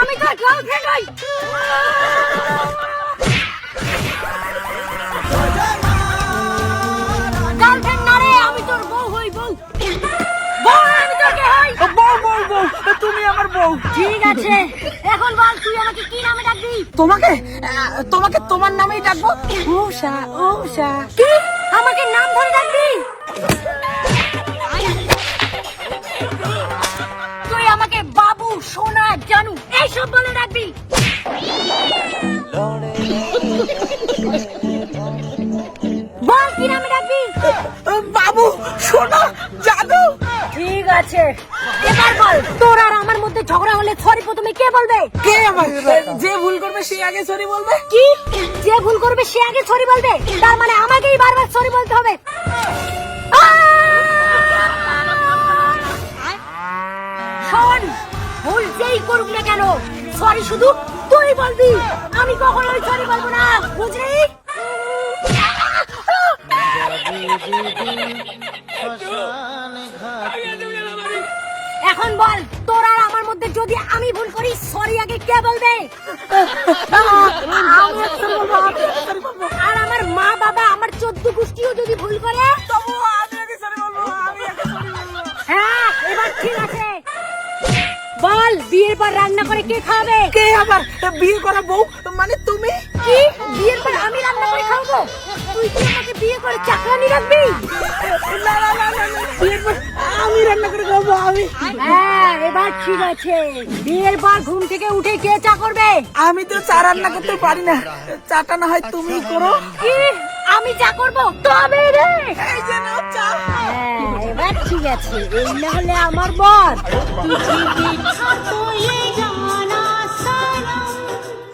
আমি তোর গার্লফ্রেন্ড হই গার্লফ্রেন্ড না রে আমি তোর বউ হই বউ বউ আমি তোর কে হই বউ বউ বউ তুমি আমার বউ ঠিক আছে এখন বল তুই আমাকে কি নামে ডাকবি তোমাকে তোমাকে তোমার নামেই ডাকবো উষা উষা কি আমাকে নাম ধরে ডাকবি এইসব বলে ডাকবি বল কি নামে ডাকবি বাবু শোনো জাদু। ঠিক আছে। এবার বল তোর আর আমার মধ্যে ঝগড়া হলে সরি প্রথমে কে বলবে? কে আমার যে ভুল করবে সে আগে সরি বলবে? কি? যে ভুল করবে সে আগে সরি বলবে? তার মানে আমাকেই বারবার সরি বলতে হবে। করুক না কেন? সরি শুধু তুই বলবি। আমি সরি বলব না, বুঝলি? এখন বল, তোর আর আমার মধ্যে যদি আমি ভুল করি সরি আগে কে বলব। আর আমার মা বাবা, আমার চোদ্দ গোষ্ঠীও যদি ভুল করে বল বিয়ের পর রান্না করে কে খাবে কে আবার? বিয়ে করা বউ? মানে তুমি? কি? বিয়ের পর আমি রান্না করে খাব তুই কি আমাকে বিয়ে করে চাকরানি রাখবি? না না না না বিয়ের পর আমি রান্না করে খাব আমি। হ্যাঁ এবার ঠিক আছে। বিয়ের পর ঘুম থেকে উঠে কে চা করবে? আমি তো চা রান্না করতে পারি না। চাটা না হয় তুমি করো। কি আমি চা করব। তবে রে! এই যে নাও চা। আছে এই না হলে আমার বর।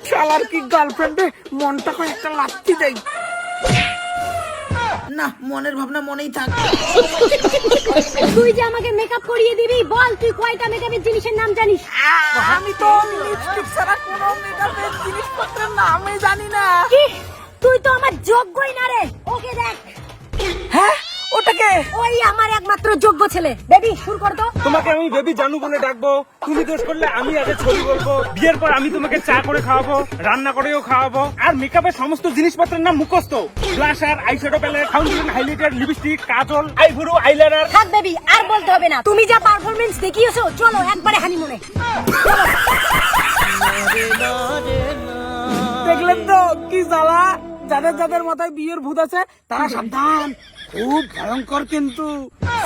শালার কি গার্লফ্রেন্ডে মনটাকে একটা লাথি দেই। না মনের ভাবনা মনেই থাক। তুই যে আমাকে মেকআপ করিয়ে দিবি বল তুই কয়টা মেকআপের জিনিসের নাম জানিস? আমি তো লিপস্টিক ছাড়া কোনো মেকআপের জিনিসপত্রের নামই জানি না। কি? তুই তো আমার যোগ্যই না রে। ওকে দেখ। হ্যাঁ? ওটাকে? ওই আমার একমাত্র যোগ্য ছেলে। বেবি শুরু কর তো। তোমাকে আমি বেবি জানু বলে ডাকবো। তুমি দোষ করলে আমি আগে ছবি বলব। বিয়ের পর আমি তোমাকে চা করে খাওয়াবো রান্না করেও খাওয়াবো। আর মেকআপের সমস্ত জিনিসপত্রের নাম মুখস্থ। Blusher eyeshadow palette foundation highlighter lipstick kajal আইভুরু eyeliner থাক বেবি আর বলতে হবে না। তুমি যা পারফরমেন্স দেখিয়েছো চলো একবারে হানিমুনে দেখলেন তো কি জ্বালা? যাদের যাদের মাথায় বিয়ের ভূত আছে, তারা সাবধান। খুব ভয়ঙ্কর কিন্তু।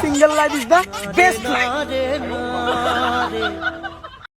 Single life is the best life